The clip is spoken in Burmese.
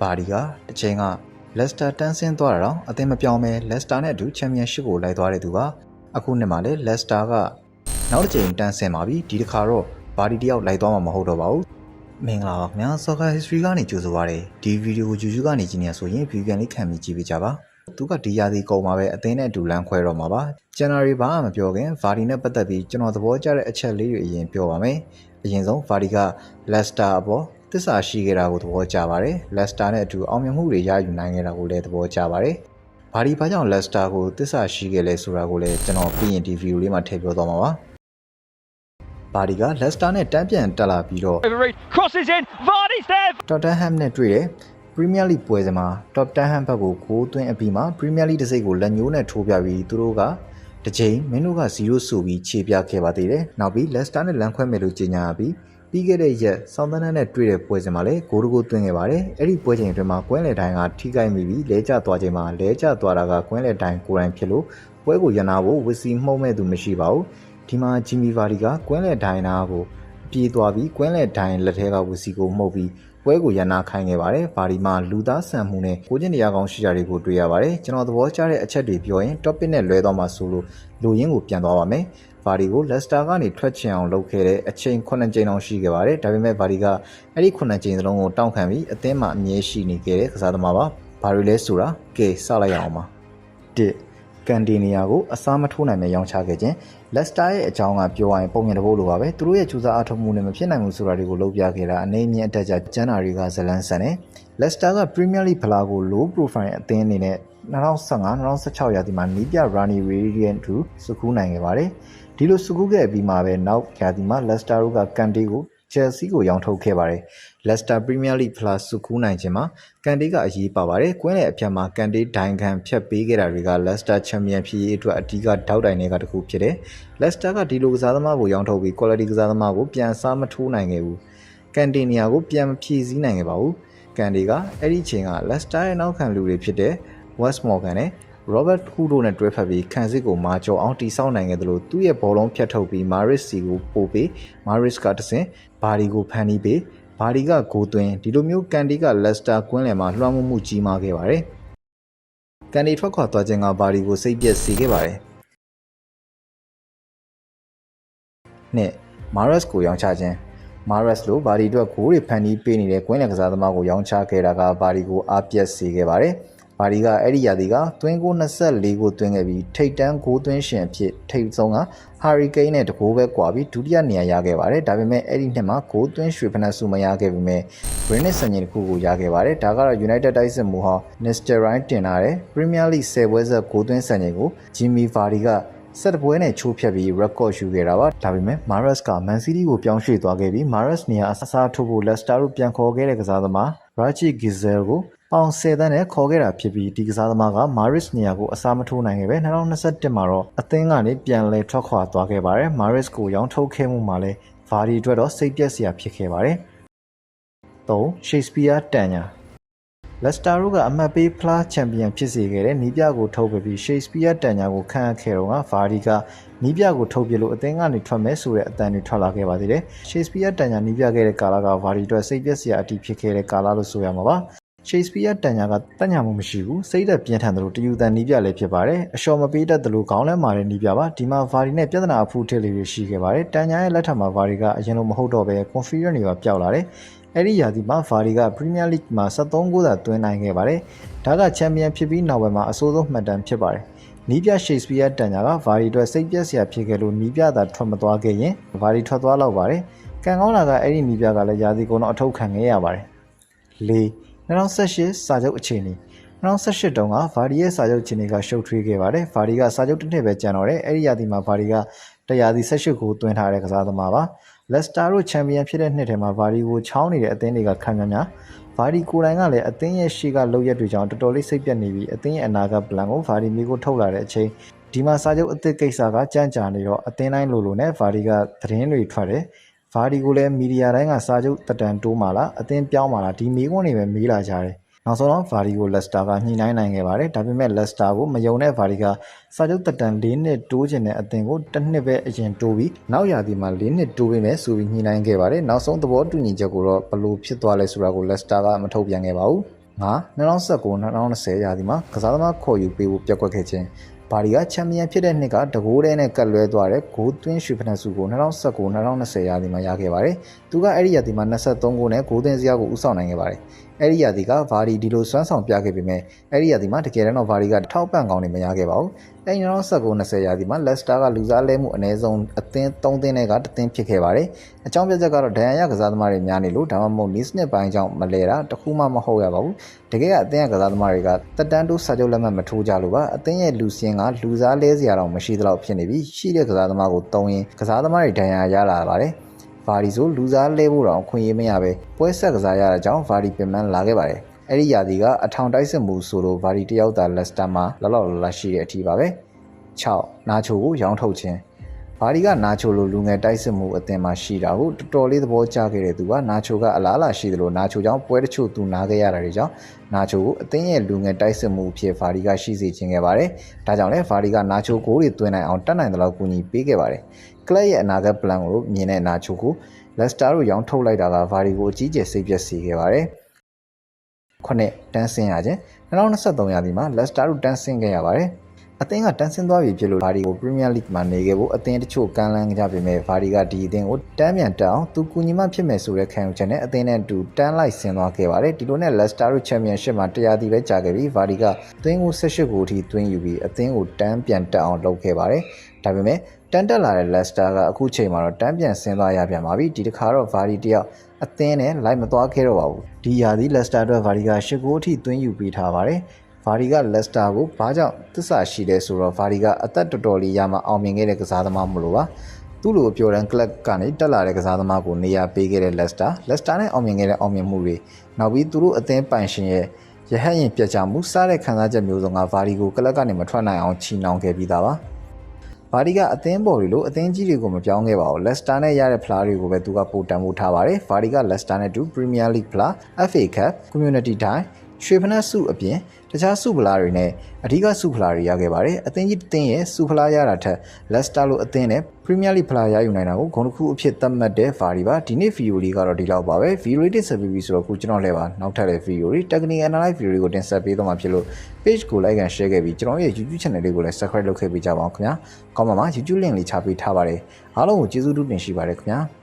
ဘာဒီကတစ်ချိန်ကလက်စတာတန်းဆင်းသွားတာတော့အသင်းမပြောင်းပဲလက်စတာနဲ့အတူချန်ပီယံရှစ်ကိုလိုက်သွားတဲ့သူပါအခုနှစ်မှာလည်းလက်စတာကနောက်တစ်ချိန်တန်းဆင်းပါပြီဒီတစ်ခါတော့ဘာဒီတယောက်လိုက်သွားမှာမဟုတ်တော့ပါဘူးမင်္ဂလာပါခင်ဗျာ Soccer History ကနေကြိုဆိုပါရစေဒီဗီဒီယိုကို YouTube ကနေကြည့်နေရဆိုရင် view ကန်လေးခံပြီးကြည့်ပေးကြပါသူကဒီရာသီကုန်မှာပဲအသင်းနဲ့အတူလမ်းခွဲတော့မှာပါဇန်နဝါရီဘာမှမပြောခင်ဗာဒီနဲ့ပတ်သက်ပြီးကျွန်တော်သဘောကျတဲ့အချက်လေးတွေအရင်ပြောပါမယ်အရင်ဆုံးဗာဒီကလက်စတာအပေါ် သစ္စာရှိခဲ့တာကိုသဘောကျပါတယ်လက်စတာနဲ့အတူအောင်မြင်မှုတွေရယူနိုင်ခဲ့တာကိုလည်းသဘောကျပါတယ်ဘာဒီဘာကြောင့်လက်စတာကိုသစ္စာရှိခဲ့လဲဆိုတာကိုလည်းကျွန်တော်ပြီးရင်ဒီဗီဒီယိုလေးမှာထည့်ပြောသွားမှာပါဘာဒီကလက်စတာနဲ့တန်းပြန်တက်လာပြီးတော့ Over Reed crosses in. Vardy's there. တော်တန်ဟမ်နဲ့တွေ့တယ်ပရီးမီးယားလိပွဲစဉ်မှာတော်တန်ဟမ်ဘက်ကိုဂိုးသွင်းအပြီးမှာပရီးမီးယားလိတစ်စိတ်ကိုလက်ညှိုးနဲ့ထိုးပြပြီးသူတို့ကတစ်ချိန်မင်းတို့က0ဆိုပြီးခြေပြခဲ့ပါသေးတယ်။နောက်ပြီးလက်စတာနဲ့လန်ခွဲမယ်လို့ကြေညာပြီး ပြီးခဲ့တဲ့ရက်ဆောင်းသန်းနဲ့တွေ့တဲ့ပွဲစဉ်မှာလည်းဂိုးတကိုးသွင်းခဲ့ပါတယ်။အဲ့ဒီပွဲချိန်အတွင်းမှာကွင်းလေတိုင်းကထိခိုက်မိပြီးလဲကျသွားချိန်မှာလဲကျသွားတာကကွင်းလေတိုင်းကိုယ်တိုင်ဖြစ်လို့ပွဲကိုရနာဖို့ဝစ်စီမှုံးမဲ့သူမရှိပါဘူး။ဒီမှာဂျီမီဗာဒီကကွင်းလေတိုင်းနာကိုပြေးသွားပြီးကွင်းလေတိုင်းလက်ထဲကဝစ်စီကိုမှုတ်ပြီးပွဲကိုရန်နာခိုင်းခဲ့ပါတယ်။ဘာဒီမှာလူသားဆန်မှုနဲ့ကိုချင်းတရားကောင်းရှိကြတွေကိုတွေ့ရပါတယ်။ကျွန်တော်သဘောကျတဲ့အချက်တွေပြောရင် topic နဲ့လွဲသွားမှာဆိုလို့လူရင်းကိုပြန်သွားပါမယ်။ ဘာဒီကို Leicester ကနေထွက်ချင်အောင်လုပ်ခဲ့တဲ့အချိန်9ကြိမ်အောင်ရှိခဲ့ပါတယ်။ဒါပေမဲ့ဘာဒီကအဲ့ဒီ9ကြိမ်စလုံးကိုတောင်းခံပြီးအသင်းမှာအမြဲရှိနေခဲ့တဲ့ကစားသမားပါ။ဘာတွေလဲဆိုတာကဲစလိုက်ရအောင်ပါ။1ကန်တီနီယာကိုအစားမထိုးနိုင်မဲ့ရောင်းချခဲ့ခြင်းလက်စတာရဲ့အကြောင်းကပြောရရင်ပုံမြင်တပုတ်လိုပါပဲသူတို့ရဲ့ကြိုးစားအားထုတ်မှုနဲ့မဖြစ်နိုင်ဘူးဆိုတာတွေကိုလုပ်ပြခဲ့တာအနေအမြင့်အတက်ကြကျန်းနာတွေကဇလန်းဆန်တယ်လက်စတာကပရီးမီးယားလိဖလားကို low profile အသင်းအနေနဲ့ 2015-2016ရာသီမှာနီးပြ Rani Radiant 2စုကူးနိုင်ခဲ့ပါတယ်ဒီလိုစုကူးခဲ့ပြီးမှပဲနောက်ရာသီမှာလက်စတာတို့ကကန်တီကို Chelsea ကိုရောင်းထုတ်ခဲ့ပါတယ်။ Leicester Premier League Plus စုကူးနိုင်ခြင်းမှာကန်တေးကအရေးပါပါတယ်။ကွင်းလေအဖြတ်မှာကန်တေးဒိုင်ခံဖြတ်ပေးခဲ့တာတွေက Leicester Champion ဖြစ်ရေးအတွက်အဓိကထောက်တိုင်တွေကတစ်ခုဖြစ်တယ်။ Leicester ကဒီလိုကစားသမားကိုရောင်းထုတ်ပြီး quality ကစားသမားကိုပြန်စားမထိုးနိုင်ခဲ့ဘူး။ကန်တေးနေရာကိုပြန်မဖြည့်ဆည်းနိုင်ခဲ့ပါဘူး။ကန်တေးကအဲ့ဒီချိန်က Leicester ရဲ့နောက်ခံလူတွေဖြစ်တဲ့ West Morgan နဲ့ Robert Hudo နဲ့တွဲဖက်ပြီးခန်းစစ်ကိုမာကျော်အောင်တိစောက်နိုင်ခဲ့တယ်လို့သူ့ရဲ့ဘောလုံးဖြတ်ထုတ်ပြီး Maris စီကိုပို့ပြီး Maris ကတဆင်ဘာဒီကိုဖန်တီးပြီးဘာဒီကဂိုးသွင်းဒီလိုမျိုးကန်ဒီကလက်စတာကွင်းလယ်မှာလွှမ်းမိုးမှုကြီးမားခဲ့ပါတယ်။ကန်ဒီထွက်ခွာသွားခြင်းကဘာဒီကိုစိတ်ပြက်စေခဲ့ပါတယ်။နှစ် Maris ကိုရောင်းချခြင်း Maris လိုဘာဒီအတွက်ဂိုးတွေဖန်တီးပေးနေတဲ့ကွင်းလယ်ကစားသမားကိုရောင်းချခဲ့တာကဘာဒီကိုအားပြက်စေခဲ့ပါတယ်။ ဘာဒီကအဲ့ဒီရာသီကသွင်းကို24ကိုသွင်းခဲ့ပြီးထိတ်တန်းကိုသွင်းရှင်အဖြစ်ထိတ်ဆုံးကဟာရီကိန်းနဲ့တကိုးပဲကွာပြီးဒုတိယနေရာရခဲ့ပါတယ်ဒါပေမဲ့အဲ့ဒီနှစ်မှာကိုသွင်းရွှေဖနက်စုမရခဲ့ပေမဲ့ Greenwich စံချိန်တစ်ခုကိုရခဲ့ပါတယ်ဒါကတော့ United တိုက်စစ်မှုဟော Nisterine တင်လာတဲ့ Premier League 10ပွဲဆက်ကိုသွင်းစံချိန်ကို Jimmy Vardy ကဆက်တပွဲနဲ့ချိုးဖြတ်ပြီး record ယူခဲ့တာပါဒါပေမဲ့ Mares က Man City ကိုပြောင်းရွှေ့သွားခဲ့ပြီး Mares နေရာအစားထိုးဖို့ Leicester တို့ပြန်ခေါ်ခဲ့တဲ့ကစားသမား Raji Gizel ကို ပေါင်10တန်းနဲ့ ခေါ်ခဲ့တာဖြစ်ပြီး ဒီကစားသမားက Maris နေရာကို အစားမထိုးနိုင်ခဲ့ပဲ2021မှာတော့ အသင်းကနေ ပြန်လည်ထွက်ခွာသွားခဲ့ပါတယ်။ Maris ကို ရောင်းထုတ်ခဲ့မှုမှာလည်း Vardy အတွက်တော့ စိတ်ပြက်စရာ ဖြစ်ခဲ့ပါတယ်။3 Shakespeare တန်ညာလက်စတာတို့က အမှတ်ပေးဖလားချန်ပီယံဖြစ်စေခဲ့တဲ့နီးပြကို ထုတ်ပြီး Shakespeare တန်ညာကို ခန့်အပ်ခဲ့တော့က Vardy ကနီးပြကို ထုတ်ပြလို့ အသင်းကနေ ထွက်မဲ့ဆိုတဲ့အတန်တွေ ထွက်လာခဲ့ပါသေးတယ်။ Shakespeare တန်ညာနီးပြခဲ့တဲ့ကာလက Vardy အတွက် စိတ်ပြက်စရာအတီးဖြစ်ခဲ့တဲ့ကာလလို့ ဆိုရမှာပါ။ Shakespeare တန်ညာကတက်ညာမှုမရှိဘူးစိတ်သက်ပြင်းထန်တယ်လို့တယူတန်နီးပြလည်းဖြစ်ပါတယ်အလျှော်မပေးတတ်တယ်လို့ခေါင်းလဲမာတဲ့နီးပြပါဒီမှာ Vardy နဲ့ပြဿနာအဖူးထစ်လေးတွေရှိခဲ့ပါတယ်တန်ညာရဲ့လက်ထပ်မှာ Vardy ကအရင်လိုမဟုတ်တော့ဘဲ confident တွေကပျောက်လာတယ်အဲ့ဒီရာသီမှာ Vardy က Premier League မှာ73ဂိုးသာသွင်းနိုင်ခဲ့ပါတယ်ဒါကချန်ပီယံဖြစ်ပြီးနောက်ပိုင်းမှာအဆိုးဆုံးမှတ်တမ်းဖြစ်ပါတယ်နီးပြ Shakespeare တန်ညာက Vardy အတွက်စိတ်ပြက်စရာဖြစ်ခဲ့လို့နီးပြသာထွက်မသွားခဲ့ရင် Vardy ထွက်သွားတော့ပါတယ်ကံကောင်းလာကအဲ့ဒီနီးပြကလည်းရာသီကုန်တော့အထုတ်ခံခဲ့ရပါတယ်၄ 2018စာချုပ်အခြေအနေ2018တုန်းကဗာဒီရဲ့စာချုပ်အခြေအနေကရှုပ်ထွေးခဲ့ပါတယ်။ဗာဒီကစာချုပ်တစ်နှစ်ပဲကျန်တော့တယ်။အဲ့ဒီရာသီမှာဗာဒီကတရားစီ18ကိုတွင်းထားတဲ့ကစားသမားပါ။လက်စတာတို့ချန်ပီယံဖြစ်တဲ့နှစ်ထဲမှာဗာဒီကိုချောင်းနေတဲ့အသင်းတွေကခံများများဗာဒီကိုယ်တိုင်ကလည်းအသင်းရဲ့ရှေ့ကလောက်ရက်တွေကြောင့်တော်တော်လေးစိတ်ပြတ်နေပြီးအသင်းရဲ့အနာဂတ်ပလန်ကိုဗာဒီမျိုးကိုထုတ်လာတဲ့အချိန်ဒီမှာစာချုပ်အသစ်ကိစ္စကကြမ်းကြာနေတော့အသင်းတိုင်းလိုလိုနဲ့ဗာဒီကသတင်းတွေထွက်တယ်။ ဗာဒီကိုလည်းမီဒီယာတိုင်းကစာချုပ်တက်တန်တိုးမှလားအသင်းပြောင်းမှလားဒီမေးခွန်းတွေပဲမေးလာကြတယ်။နောက်ဆုံးတော့ဗာဒီကိုလက်စတာကညှိနှိုင်းနိုင်ခဲ့ပါတယ်။ဒါပေမဲ့လက်စတာကိုမယုံတဲ့ဗာဒီကစာချုပ်တက်တန်၄နှစ်တိုးချင်တဲ့အသင်းကိုတစ်နှစ်ပဲအရင်တိုးပြီးနောက်ရာသီမှာ၄နှစ်တိုးပေးမယ်ဆိုပြီးညှိနှိုင်းခဲ့ပါတယ်။နောက်ဆုံးသဘောတူညီချက်ကိုတော့ဘယ်လိုဖြစ်သွားလဲဆိုတာကိုလက်စတာကမထုတ်ပြန်ခဲ့ပါဘူး။2019-2020ရာသီမှာကစားသမားခေါ်ယူပေးဖို့ပြက်ကွက်ခဲ့ခြင်း ဘာဒီကချန်ပီယံဖြစ်တဲ့နှစ်ကတကိုးတဲနဲ့ကတ်လွဲသွားတဲ့ဂိုးသွင်းရွှေဖနက်စုကို2019-2020ရာသီမှာရခဲ့ပါတယ်။သူကအဲ့ဒီရာသီမှာ23ဂိုးနဲ့ဂိုးသွင်းစရာကိုဦးဆောင်နိုင်ခဲ့ပါတယ်။ အဲ့ဒီရာသီကဗာဒီဒီလိုစွမ်းဆောင်ပြခဲ့ပေမဲ့အဲ့ဒီရာသီမှာတကယ်တမ်းတော့ဗာဒီကထောက်ပံ့ကောင်းနေမရခဲ့ပါဘူး။အဲ့ဒီ2019-20ရာသီမှာလက်စတာကလူစားလဲမှုအနည်းဆုံးအသင်း3သင်းနဲ့ကတသင်းဖြစ်ခဲ့ပါတယ်။အကြောင်းပြချက်ကတော့ဒဏ်ရာရကစားသမားတွေများနေလို့ဒါမှမဟုတ်နီးစနစ်ပိုင်းကြောင့်မလဲတာတခုမှမဟုတ်ရပါဘူး။တကယ်ကအသင်းကကစားသမားတွေကတက်တန်းတိုးစာချုပ်လက်မှတ်မထိုးကြလို့ပါအသင်းရဲ့လူစင်းကလူစားလဲစရာတော့မရှိသလောက်ဖြစ်နေပြီးရှိတဲ့ကစားသမားကိုတုံးရင်ကစားသမားတွေဒဏ်ရာရလာပါတယ်။ ဗာဒီဆိုလူစားလဲဖို့တော့ခွင့်ရမရပဲပွဲဆက်ကစားရတာကြောင့်ဗာဒီပင်ပန်းလာခဲ့ပါတယ်။အဲ့ဒီယာဒီကအထောင်တိုက်စစ်မှုဆိုလို့ဗာဒီတယောက်သာလက်စတာမှာလောက်လောက်လာရှိတဲ့အထီးပါပဲ။6နာချိုကိုရောင်းထုတ်ခြင်း ဘာဒီကနာချိုလိုလူငယ်တိုက်စစ်မှုအသင်မှာရှိတာကိုတော်တော်လေးသဘောကျခဲ့တဲ့သူကနာချိုကအလားအလာရှိတယ်လို့နာချိုကြောင့်ပွဲတချို့သူနာခဲ့ရတာတွေကြောင့်နာချိုကိုအသင်းရဲ့လူငယ်တိုက်စစ်မှုအဖြစ်ဗာဒီကရှိစေခြင်းခဲ့ပါတယ်။ဒါကြောင့်လည်းဗာဒီကနာချိုကိုတွေသွင်းနိုင်အောင်တတ်နိုင်တဲ့လောက်ကူညီပေးခဲ့ပါတယ်။ကလပ်ရဲ့အနာဂတ်ပလန်ကိုမြင်တဲ့နာချိုကိုလက်စတာတို့ရောင်းထုတ်လိုက်တာကဗာဒီကိုအကြီးကျယ်စိတ်ပျက်စေခဲ့ပါတယ်။ခုနှစ်တန်းဆင်းရခြင်း2023ရာသီမှာလက်စတာတို့တန်းဆင်းခဲ့ရပါတယ်။ အသင်းကတန်းဆင်းသွားပြီဖြစ်လို့ဗာဒီကိုပရီးမီးယားလိဂ်မှာနေခဲ့ဖို့အသင်းတချို့ကမ်းလှမ်းကြပေမဲ့ဗာဒီကဒီအသင်းကိုတန်းမြန်တက်အောင်သူကူညီမှဖြစ်မယ်ဆိုတဲ့ခံယူချက်နဲ့အသင်းနဲ့အတူတန်းလိုက်ဆင်းသွားခဲ့ပါတယ်ဒီလိုနဲ့လက်စတာတို့ချန်ပီယံရှစ်မှာတရားသီပဲကြာခဲ့ပြီးဗာဒီကသွင်းကို18ဂိုးအထိသွင်းယူပြီးအသင်းကိုတန်းပြန်တက်အောင်လုပ်ခဲ့ပါတယ်ဒါပေမဲ့တန်းတက်လာတဲ့လက်စတာကအခုချိန်မှာတော့တန်းပြန်ဆင်းသွားရပြန်ပါပြီဒီတစ်ခါတော့ဗာဒီတယောက်အသင်းနဲ့လိုက်မသွားခဲ့တော့ပါဘူးဒီယာဒီလက်စတာအတွက်ဗာဒီက10ဂိုးအထိသွင်းယူပေးထားပါတယ် ဗာဒီကလက်စတာကိုဘာကြောင့်သစ္စာရှိလဲဆိုတော့ဗာဒီကအသက်တော်တော်လေးရမှအောင်မြင်ခဲ့တဲ့ကစားသမားမလို့ပါသူ့လိုအပြော်ရန်ကလပ်ကနေတက်လာတဲ့ကစားသမားကိုနေရာပေးခဲ့တဲ့လက်စတာလက်စတာနဲ့အောင်မြင်ခဲ့တဲ့အောင်မြင်မှုတွေနောက်ပြီးသူတို့အသင်းပိုင်ရှင်ရဲ့ရဟတ်ရင်ပြတ်ကြမှုစားတဲ့ခံစားချက်မျိုးစုံကဗာဒီကိုကလပ်ကနေမထွက်နိုင်အောင်ချီနှောင်ခဲ့ပြီးသားပါဘာဒီကအသင်းပေါ်တွေလို့အသင်းကြီးတွေကိုမပြောင်းခဲ့ပါဘူးလက်စတာနဲ့ရတဲ့ဖလားတွေကိုပဲသူကပိုတန်ဖိုးထားပါတယ်ဘာဒီကလက်စတာနဲ့တူပရီးမီးယားလိဂ်ဖလား FA Cup Community Tie ရွှေဖနက်စုအပြင်တခြားစုဖလားတွေနဲ့အဓိကစုဖလားတွေရခဲ့ပါတယ်အသင်းကြီးတင်းရဲ့စုဖလားရတာထက်လက်စတာလိုအသင်းနဲ့ပရီးမီးယားလိဖလားရယူနိုင်တာကိုဂုဏ်တစ်ခုအဖြစ်သတ်မှတ်တဲ့ဗာဒီပါဒီနေ့ဗီဒီယိုလေးကတော့ဒီလောက်ပါပဲဗီဒီယိုလေးတင်ဆက်ပြီးပြီဆိုတော့ခုကျွန်တော်လည်းပါနောက်ထပ်တဲ့ဗီဒီယိုတွေ technical analyze ဗီဒီယိုတွေကိုတင်ဆက်ပေးတော့မှာဖြစ်လို့ page ကို like and share ခဲ့ပြီးကျွန်တော်ရဲ့ YouTube channel လေးကိုလည်း subscribe လုပ်ခဲ့ပေးကြပါအောင်ခင်ဗျာကောင်းပါမှာ YouTube link လေးချပေးထားပါတယ်အားလုံးကိုကျေးဇူးတင်ရှိပါတယ်ခင်ဗျာ